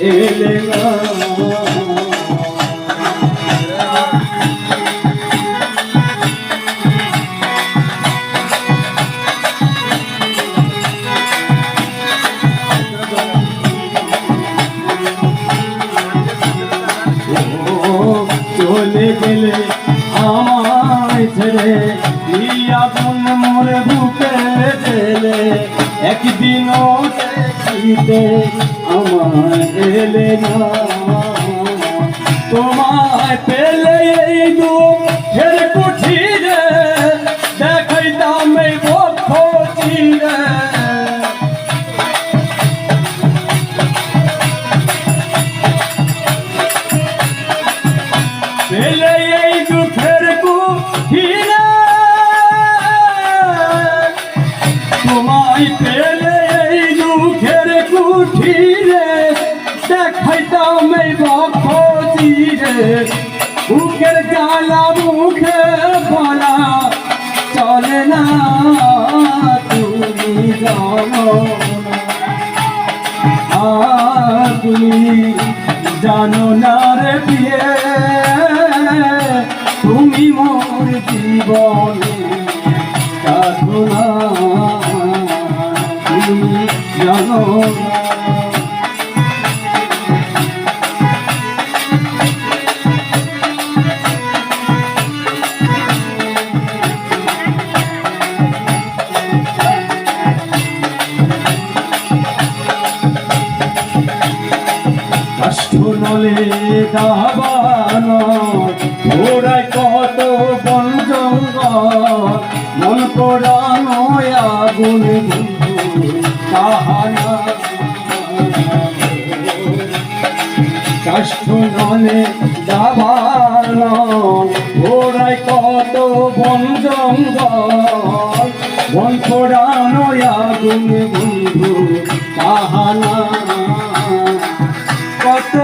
ele তোমায় পেলে এই দুঃখের কুঠিরে, দেখাইতাম এই চিরে। বুকের জ্বালা মুখে বলা চলে না তুমি জানো আর তুমি জানো না রে বিয়ে। তুমি মোর জীবনে সাধনা তুমি জানো। না কাষ্ঠ নলে দাবানো ঘোড়ায় মন পোড়ানো আগুন তাহানা কাষ্ঠ নলে দাবানো ঘোড়ায় কত বন জঙ্গল। মন পোড়ানো আগুন বন্ধু তাহানা কত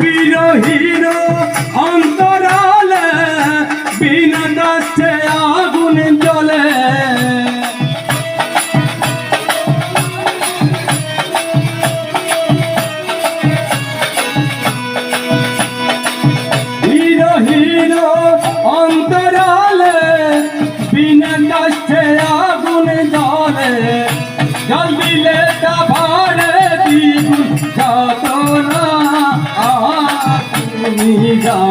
বিরহীর অন্তরালে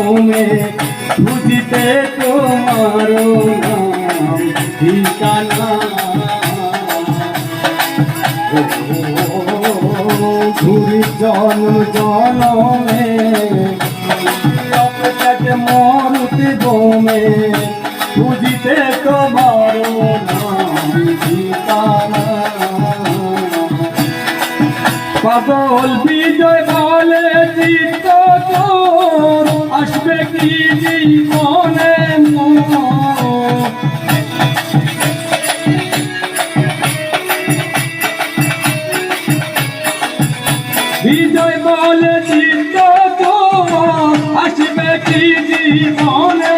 বমে বুঝিতে তোমার ঠিকানা। ঘুরি জনম জনমে মরুতে বমে, বুঝিতে তোমার ঠিকানা। পাগল বিজয় বলে চিত্ত বিজয় বলে চিত্ত তোমার আসবে কি জীবনে?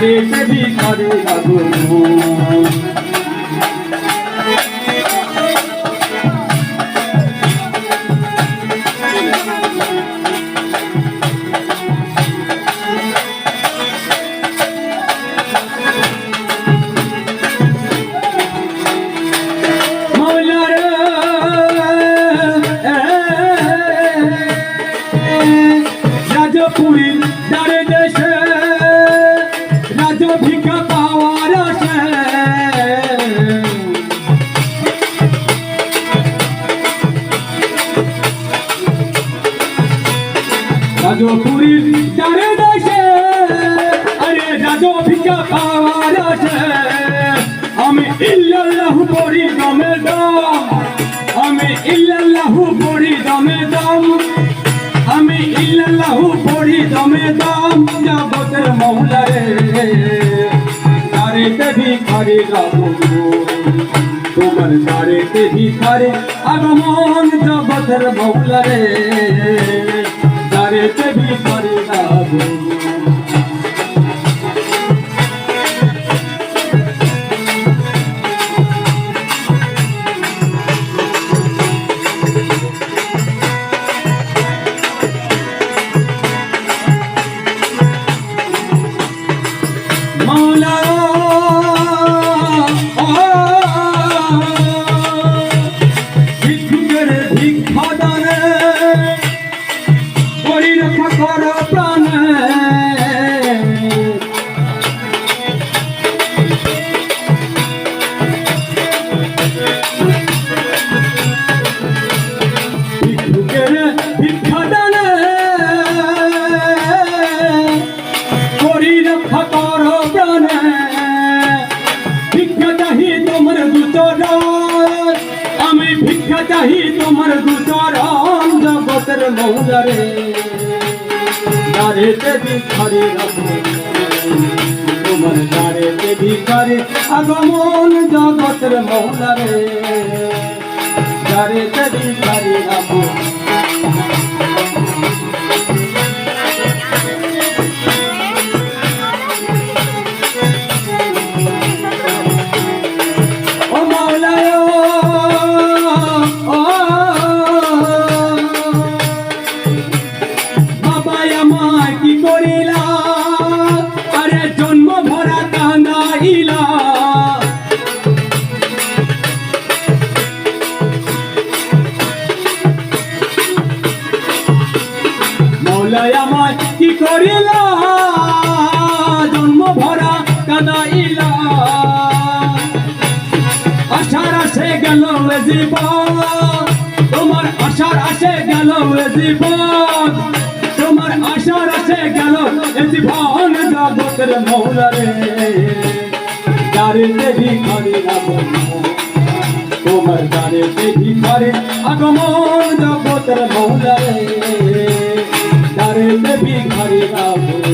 ভিখারে সে ভিখারে ইল্লাল্লাহু পড়ি দমে দম। আমি ইল্লাল্লাহু পড়ি দমে দম। জগতের মহলারে তারেতে ভিখারি গাবো তোমার তারেতে ভিখারি আগমন জগতের মহলারে তারেতে ভিখারি গাবো গেল এ জীবন জগতের মৌলারে তারে দেবী করে তোমার তারে দেবী করে আগমন জগতের মৌলারে তারে দেবী করে আগমন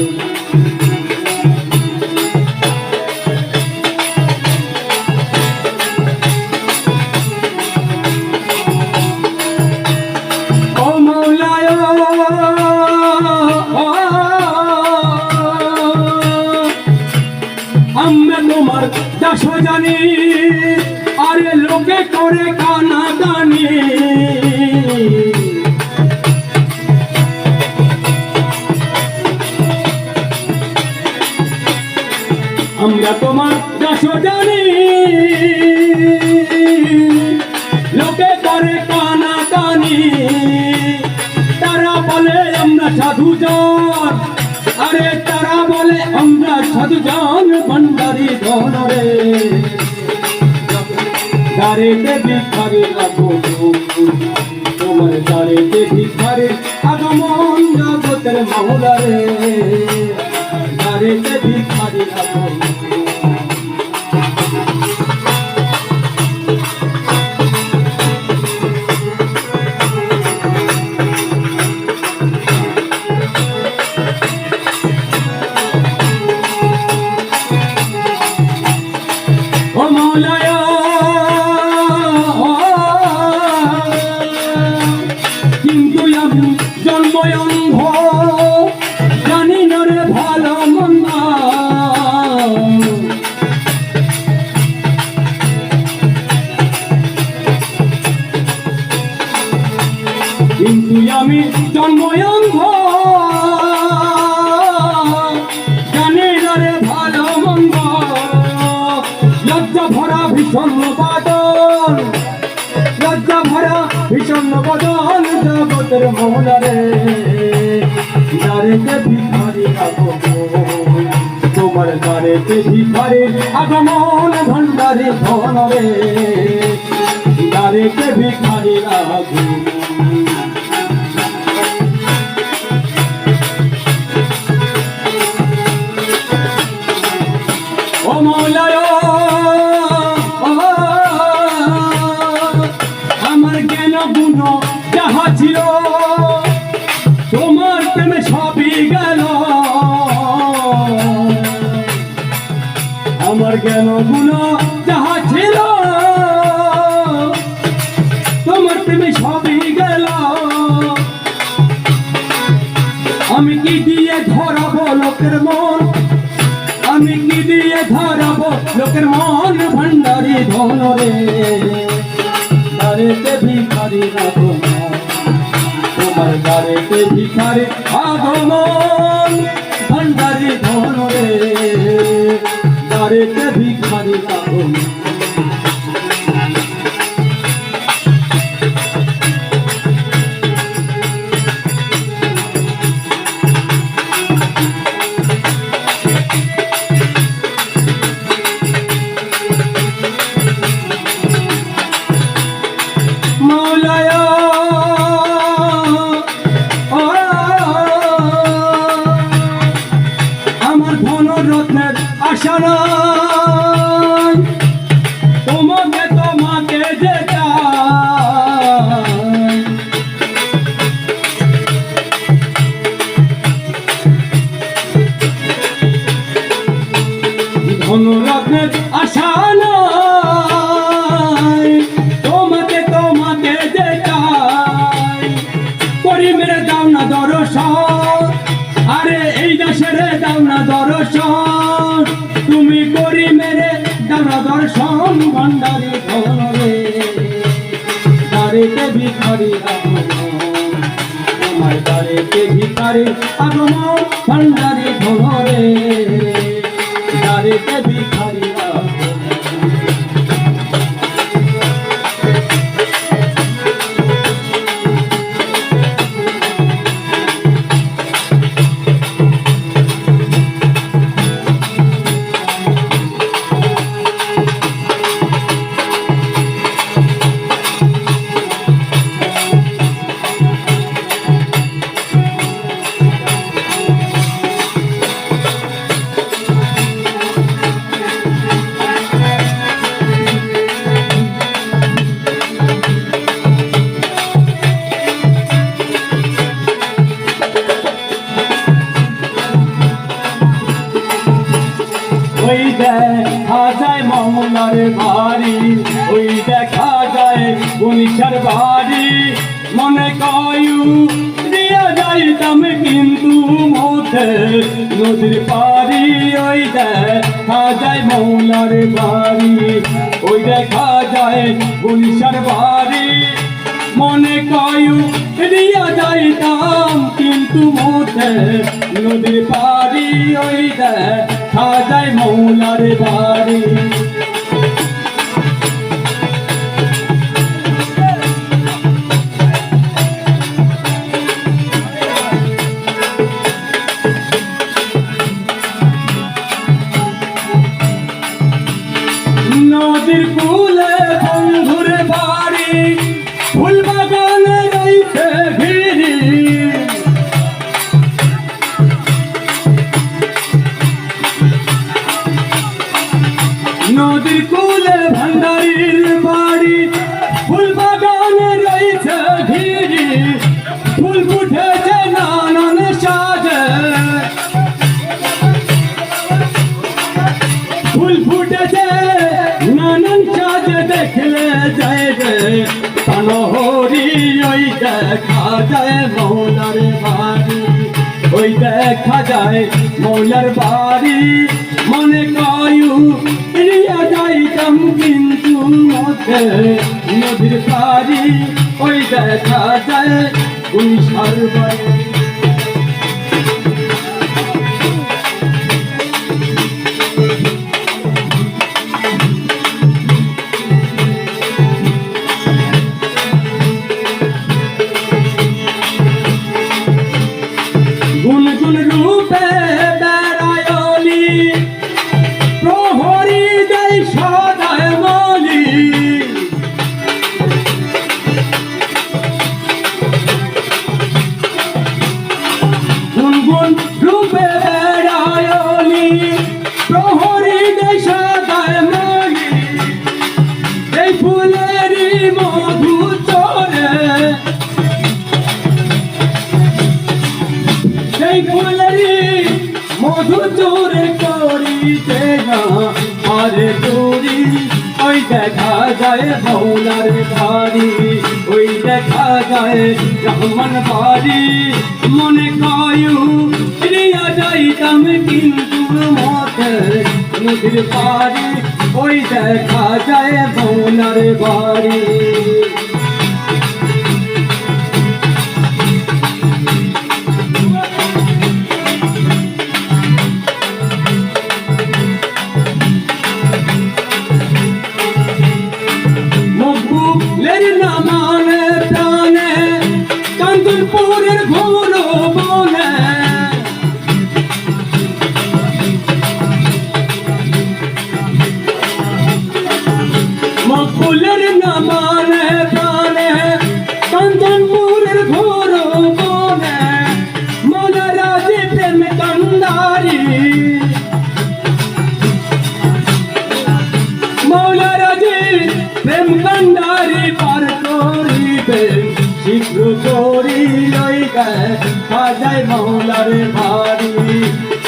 আমরা তোমার দাস জানি লোকে করে কানা কানি তারা বলে, আমরা সাধু জন আরে তারা বলে, আমরা সাধু জন ভণ্ডারি ধনরে। দাঁড়িতে ভিখারি রাখো তোমার দাঁড়িতে ভিখারি আগমন জগতের মহলারে। দাঁড়িতে ভিখারি রাখো ভিখারি আগমন ভণ্ডারে ধনরে দারেতে কে আগমন তোমার সে ভিখারি আগমন ভণ্ডারি ধন রে দারেতে ভিখারি আগমন ধনুরত্নের আশা নাই। তোমাকে তোমাকে যে চাই, করি মেরে দাও না দর্শন। আরে এই দেশের দাও না দর্শন। তুমি করি মেরে দাও না দর্শন ভণ্ডারি ধরে দাঁড়িতে ভিখারি তোমার দাঁড়িতে ভিখারি আগমন ভণ্ডারি ধরে দাঁড়িতে ভিখারি আগমন বায়ু দিয়া যাইতাম কিন্তু মোতে নদীর পারি ওই দেখা যায় মৌলার বাড়ি। যায় মৌলার বাড়ি। ওই দেখা যায় মৌলার বাড়ি। মনে কয়ু প্রিয়া যাইতাম কিন্তু মধ্যে নদীর পারি ওই দেখা যায় উনিশার বাড়ি। বাড়ি ওই দেখা যায় মৌনার বাড়ি। রূপরি ওই দেখা যায় মৌলার বাড়ি।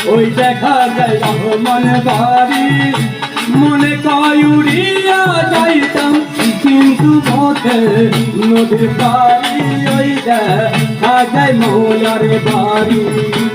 ওই দেখা যায় রহমান বাড়ি। মনে কয়, উড়িয়া যাইতাম কিন্তু পথে নদীর বাড়ি ওই দেখা যায় বাড়ি।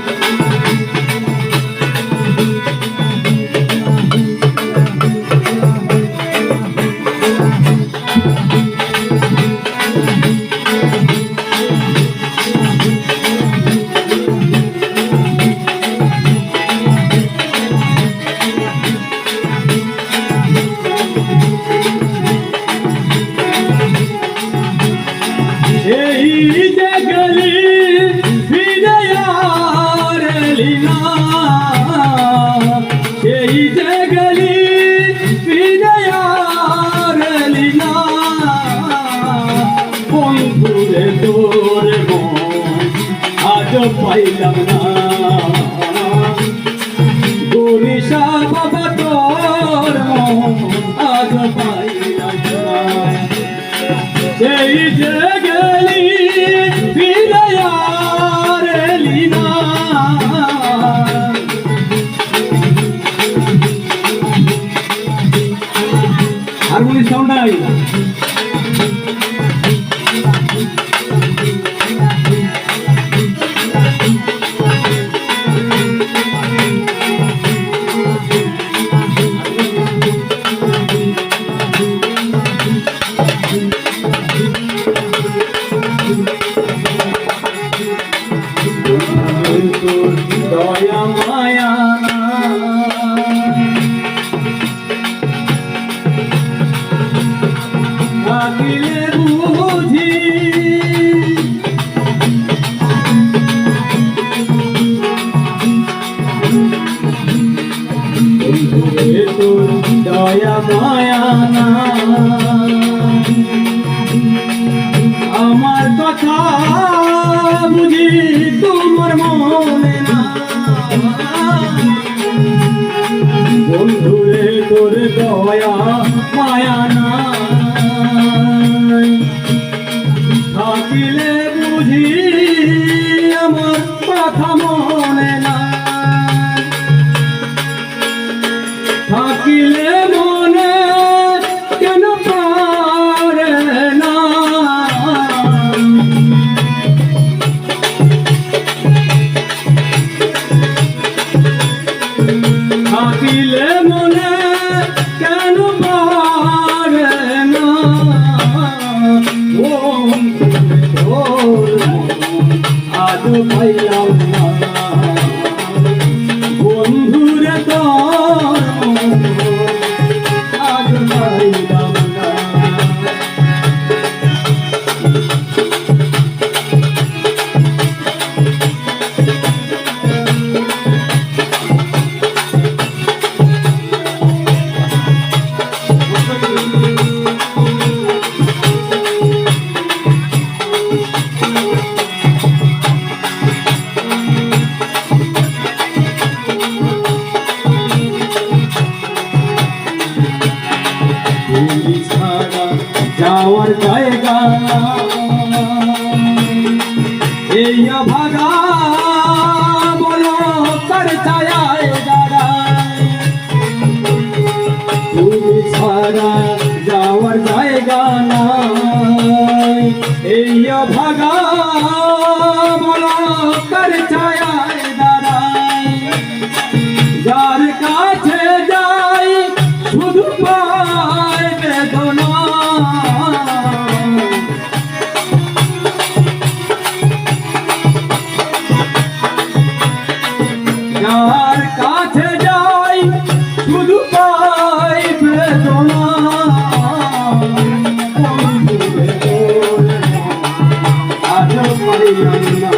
I'm not. তোর দয়া मुला कर छाया दादा यार का ஐயா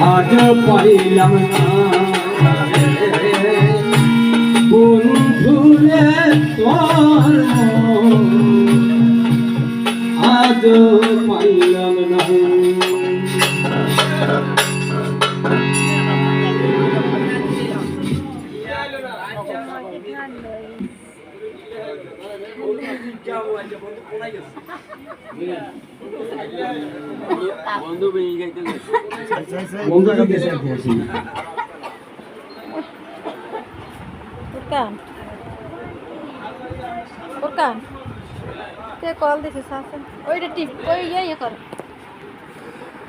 আজ পাইলাম না। বন্ধুরে আজ পাইলাম না। বন্ধু বেরিয়ে গাইতে বন্ধু গাইতে আসি। ফুরকান? ফুরকান? কে কল দিছিস আসেন ওইটা টিপ ওই ইয়ে, ইয়ে কর।